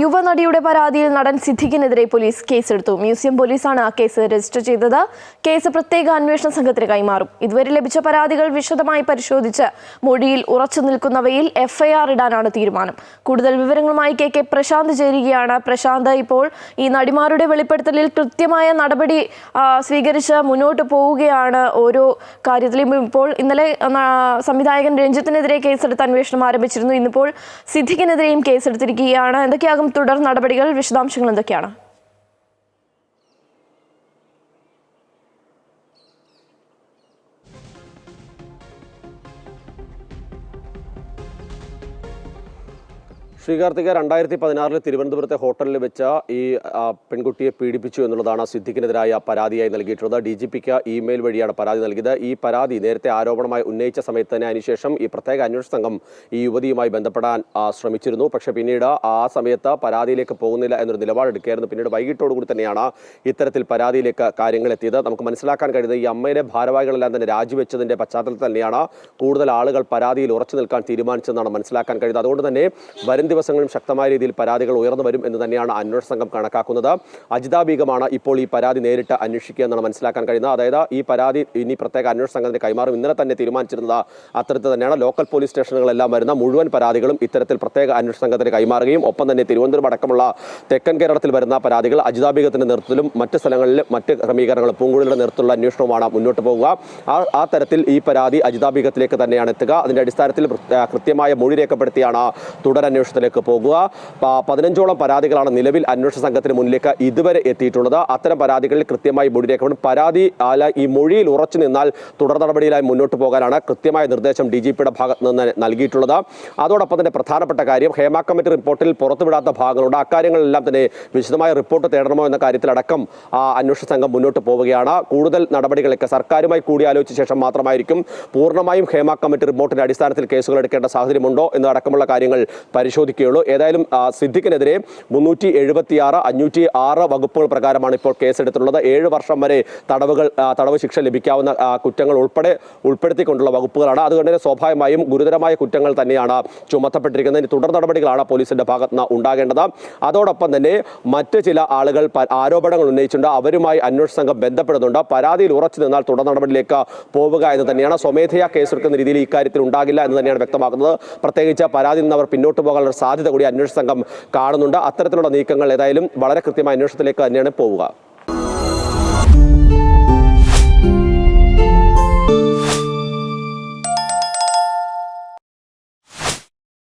യുവനടിയുടെ പരാതിയിൽ നടൻ സിദ്ദിഖിനെതിരെ പോലീസ് കേസെടുത്തു. മ്യൂസിയം പോലീസാണ് ആ കേസ് രജിസ്റ്റർ ചെയ്തത്. കേസ് പ്രത്യേക അന്വേഷണ സംഘത്തിന് കൈമാറും. ഇതുവരെ ലഭിച്ച പരാതികൾ വിശദമായി പരിശോധിച്ച് മൊഴിയിൽ ഉറച്ചു നിൽക്കുന്നവയിൽ എഫ്ഐആർ ഇടാനാണ് തീരുമാനം. കൂടുതൽ വിവരങ്ങളുമായി കെ കെ പ്രശാന്ത് ചേരുകയാണ്. പ്രശാന്ത് ഇപ്പോൾ ഈ നടിമാരുടെ വെളിപ്പെടുത്തലിൽ കൃത്യമായ നടപടി സ്വീകരിച്ച് മുന്നോട്ട് പോവുകയാണ് ഓരോ കാര്യത്തിലും. ഇപ്പോൾ ഇന്നലെ സംവിധായകൻ രഞ്ജിത്തിനെതിരെ കേസെടുത്ത് അന്വേഷണം ആരംഭിച്ചിരുന്നു. ഇന്നിപ്പോൾ സിദ്ദിഖിനെതിരെയും കേസെടുത്തിരിക്കുകയാണ്. എന്തൊക്കെയാകും തുടർ നടപടികൾ വിശദാംശങ്ങൾ എന്തൊക്കെയാണ്? ശ്രീകാർത്തിക രണ്ടായിരത്തി പതിനാറിൽ തിരുവനന്തപുരത്തെ ഹോട്ടലിൽ വെച്ച ഈ പെൺകുട്ടിയെ പീഡിപ്പിച്ചു എന്നുള്ളതാണ് സിദ്ദിഖിനെതിരായ പരാതിയായി നൽകിയിട്ടുള്ളത്. ഡി ജി പിക്ക് ഇമെയിൽ വഴിയാണ് പരാതി നൽകിയത്. ഈ പരാതി നേരത്തെ ആരോപണമായി ഉന്നയിച്ച സമയത്ത് തന്നെ അതിനുശേഷം ഈ പ്രത്യേക അന്വേഷണ സംഘം ഈ യുവതിയുമായി ബന്ധപ്പെടാൻ ശ്രമിച്ചിരുന്നു. പക്ഷേ പിന്നീട് ആ സമയത്ത് പരാതിയിലേക്ക് പോകുന്നില്ല എന്നൊരു നിലപാടെടുക്കുകയായിരുന്നു. പിന്നീട് വൈകിട്ടോടുകൂടി തന്നെയാണ് ഇത്തരത്തിൽ പരാതിയിലേക്ക് കാര്യങ്ങൾ എത്തിയത്. നമുക്ക് മനസ്സിലാക്കാൻ കഴിയുന്നത് ഈ അമ്മയുടെ ഭാരവാഹികളെല്ലാം തന്നെ രാജിവെച്ചതിന്റെ പശ്ചാത്തലത്തിൽ തന്നെയാണ് കൂടുതൽ ആളുകൾ പരാതിയിൽ ഉറച്ചു നിൽക്കാൻ തീരുമാനിച്ചതെന്നാണ് മനസ്സിലാക്കാൻ കഴിയുന്നത്. അതുകൊണ്ട് തന്നെ വരും ദിവസങ്ങളിലും ശക്തമായ രീതിയിൽ പരാതികൾ ഉയർന്നു വരും എന്ന് തന്നെയാണ് അന്വേഷണ സംഘം കണക്കാക്കുന്നത്. അജിത ബീഗമാണ് ഇപ്പോൾ ഈ പരാതി നേരിട്ട് അന്വേഷിക്കുക എന്നാണ് മനസ്സിലാക്കാൻ കഴിയുന്നത്. അതായത് ഈ പരാതി ഇനി പ്രത്യേക അന്വേഷണ സംഘത്തിന് കൈമാറും. ഇന്നലെ തന്നെ തീരുമാനിച്ചിരുന്നത് അത്തരത്തിൽ തന്നെയാണ്. ലോക്കൽ പോലീസ് സ്റ്റേഷനുകളെല്ലാം വരുന്ന മുഴുവൻ പരാതികളും ഇത്തരത്തിൽ പ്രത്യേക അന്വേഷണ സംഘത്തിന് കൈമാറുകയും ഒപ്പം തന്നെ തിരുവനന്തപുരം അടക്കമുള്ള തെക്കൻ കേരളത്തിൽ വരുന്ന പരാതികൾ അജിത നേതൃത്വത്തിലും മറ്റ് സ്ഥലങ്ങളിൽ മറ്റ് ക്രമീകരണങ്ങളും പൂങ്കുഴലിയുടെ നേതൃത്വത്തിലുള്ള അന്വേഷണവുമാണ് മുന്നോട്ട് പോകുക ആ തരത്തിൽ ഈ പരാതി അജിത ബീഗത്തിലേക്ക് തന്നെയാണ് എത്തുക. അതിന്റെ അടിസ്ഥാനത്തിൽ കൃത്യമായ മൊഴി രേഖപ്പെടുത്തിയാണ് തുടരന്വേഷണത്തിലേക്ക് പോകുക. പതിനഞ്ചോളം പരാതികളാണ് നിലവിൽ അന്വേഷണ സംഘത്തിന് മുന്നിലേക്ക് ഇതുവരെ എത്തിയിട്ടുള്ളത്. അത്തരം പരാതികളിൽ കൃത്യമായി മൊഴി രേഖപ്പെടും പരാതി അല്ല ഈ മൊഴിയിൽ ഉറച്ചു നിന്നാൽ തുടർ നടപടിയിലായി മുന്നോട്ട് പോകാനാണ് കൃത്യമായ നിർദ്ദേശം ഡി ജി പിയുടെ ഭാഗത്ത് നിന്ന് നൽകിയിട്ടുള്ളത്. അതോടൊപ്പം തന്നെ പ്രധാനപ്പെട്ട കാര്യം ഹേമ കമ്മിറ്റി റിപ്പോർട്ടിൽ പുറത്തുവിടാത്ത ഭാഗങ്ങളുണ്ട്. അക്കാര്യങ്ങളെല്ലാം തന്നെ വിശദമായ റിപ്പോർട്ട് തേടണമോ എന്ന കാര്യത്തിലടക്കം അന്വേഷണ സംഘം മുന്നോട്ട് പോവുകയാണ്. കൂടുതൽ നടപടികളൊക്കെ സർക്കാരുമായി കൂടിയാലോചിച്ച ശേഷം മാത്രമായിരിക്കും പൂർണമായും ഹേമ കമ്മിറ്റി റിപ്പോർട്ടിന്റെ അടിസ്ഥാനത്തിൽ കേസുകൾ എടുക്കേണ്ട സാഹചര്യമുണ്ടോ എന്നടക്കമുള്ള കാര്യങ്ങൾ പരിശോധിക്കുകയുള്ളൂ. ഏതായാലും സിദ്ദിഖിനെതിരെ മുന്നൂറ്റി എഴുപത്തിയാറ് അഞ്ഞൂറ്റി ആറ് വകുപ്പുകൾ പ്രകാരമാണ് ഇപ്പോൾ കേസെടുത്തിട്ടുള്ളത്. ഏഴ് വർഷം വരെ തടവുകൾ തടവ് ശിക്ഷ ലഭിക്കാവുന്ന കുറ്റങ്ങൾ ഉൾപ്പെടെ ഉൾപ്പെടുത്തിക്കൊണ്ടുള്ള വകുപ്പുകളാണ്. അതുകൊണ്ട് തന്നെ സ്വാഭാവികമായും ഗുരുതരമായ കുറ്റങ്ങൾ തന്നെയാണ് ചുമത്തപ്പെട്ടിരിക്കുന്നത്. തുടർ നടപടികളാണ് പോലീസിന്റെ ഭാഗത്ത് നിന്ന് ഉണ്ടാകേണ്ടത്. അതോടൊപ്പം തന്നെ മറ്റ് ചില ആളുകൾ ആരോപണങ്ങൾ ഉന്നയിച്ചിട്ടുണ്ട്. അവരുമായി അന്വേഷണ സംഘം ബന്ധപ്പെടുന്നുണ്ട്. പരാതിയിൽ ഉറച്ചു നിന്നാൽ തുടർ നടപടിയിലേക്ക് പോവുക എന്ന് തന്നെയാണ്. സ്വമേധയാ കേസെടുക്കുന്ന രീതിയിൽ ഇക്കാര്യത്തിൽ ഉണ്ടാകില്ല എന്ന് തന്നെയാണ് വ്യക്തമാക്കുന്നത്. പ്രത്യേകിച്ച് പരാതി നിന്ന് അവർ പിന്നോട്ട് പോകാനുള്ള സാധ്യത കൂടി അന്വേഷണ സംഘം കാണുന്നുണ്ട്. അത്തരത്തിലുള്ള നീക്കങ്ങൾ ഏതായാലും വളരെ കൃത്യമായ അന്വേഷണത്തിലേക്ക് തന്നെയാണ് പോവുക.